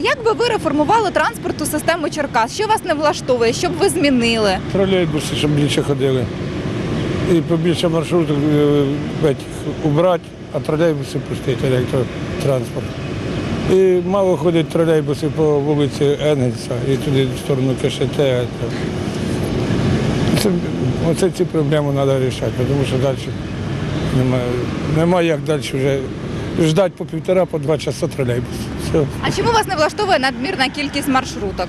Як би ви реформували транспортну систему Черкас? Що вас не влаштовує? Що б ви змінили? Тролейбуси, щоб більше ходили. І побільше маршрутів е, убрати, а тролейбуси пустити електротранспорт. І мало ходить тролейбуси по вулиці Енгельса і туди в сторону КШТ. Це, оце ці проблеми треба вирішати, тому що далі немає, немає як далі вже ждати по півтора, по два часа тролейбус. Все. А чому вас не влаштовує надмірна кількість маршруток?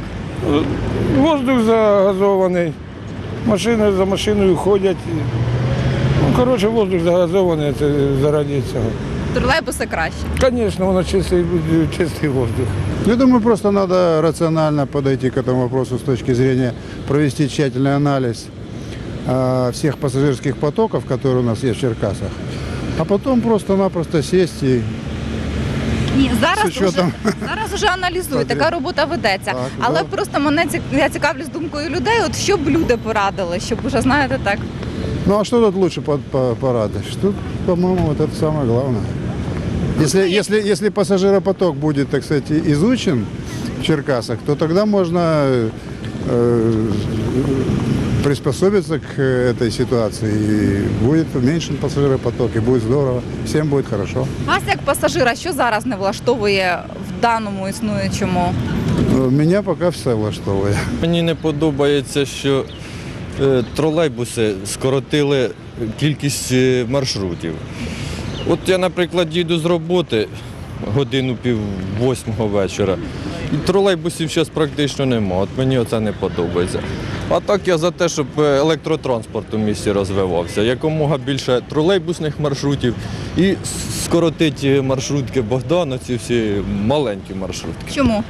Воздух загазований, машини за машиною ходять. Ну, коротше, воздух загазований, це заради цього. Тролейбуси краще. Звісно, воно чистий, чистий воздух. Я думаю, просто надо рационально подойти к этому вопросу с точки зрения провести тщательный анализ а, всех пассажирских потоков, которые у нас есть в Черкасах, а потом просто-напросто сесть и Ні, зараз З учетом- уже, зараз уже аналізують, така робота ведеться. Так, Але добре. просто мене ці- я цікавлюсь думкою людей, от що б люди порадили, щоб уже знаєте так. Ну а что тут лучше по- по- порадовать? Тут, по-моему, вот это самое главное. Если, если, если пассажиропоток будет, так сказать, и- изучен в Черкасах, то тогда можно э, приспособиться к этой ситуации. И будет уменьшен пассажиропоток, и будет здорово. Всем будет хорошо. Вас як пасажира, що зараз не влаштовує в даному існуючому? Э, Меня пока все влаштовує. Мені не подобається, що е, тролейбуси скоротили кількість е, маршрутів. От я, наприклад, їду з роботи годину пів восьмого вечора. І тролейбусів зараз практично нема. От мені оце не подобається. А так я за те, щоб е, електротранспорт у місті розвивався. Якомога більше тролейбусних маршрутів і скоротить скоротити маршрутки Богдана, ці всі маленькі маршрутки. Чому?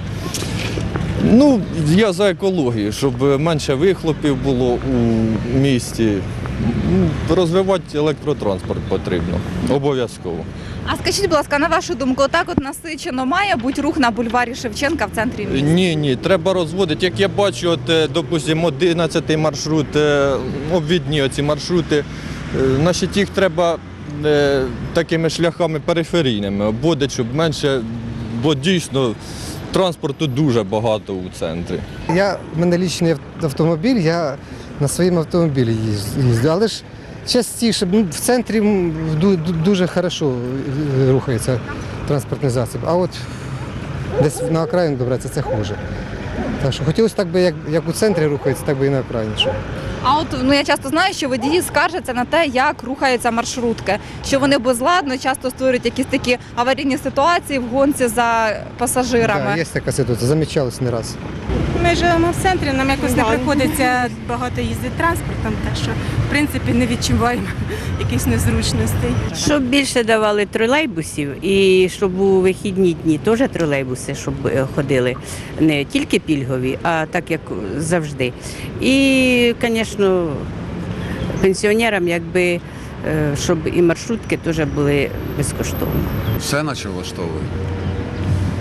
Ну, я за екологію, щоб менше вихлопів було у місті. Ну, Розвивати електротранспорт потрібно. Обов'язково. А скажіть, будь ласка, на вашу думку, отак от насичено має бути рух на бульварі Шевченка в центрі міста? Ні, ні, треба розводити. Як я бачу, от, е, допустимо, 11 маршрут, е, обвідні оці маршрути, е, значить їх треба такими шляхами периферійними обводити, щоб менше, бо дійсно транспорту дуже багато у центрі. Я в мене лічний автомобіль, я на своєму автомобілі їз- їздю, але ж частіше ну, в центрі дуже хорошо е, рухається транспортний засіб, а от десь на окраїну добратися це хуже. Так що хотілося так би, як, як у центрі рухається, так би і на окраїні. А от ну я часто знаю, що водії скаржаться на те, як рухаються маршрутки, що вони безладно часто створюють якісь такі аварійні ситуації в гонці за пасажирами. Да, є така ситуація, замічалось не раз. Ми живемо в центрі, нам якось не приходиться багато їздити транспортом, так що в принципі не відчуваємо якихось незручностей. Щоб більше давали тролейбусів і щоб у вихідні дні теж тролейбуси, щоб е, ходили не тільки пільгові, а так як завжди. І, звісно, пенсіонерам, якби е, щоб і маршрутки теж були безкоштовні. Все наче влаштовує.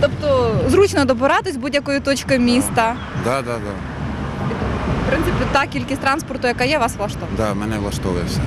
Тобто зручно добиратись будь-якої точки міста. Да, да, да. В принципі, та кількість транспорту, яка є, вас влаштовує. Да, мене влаштовує все.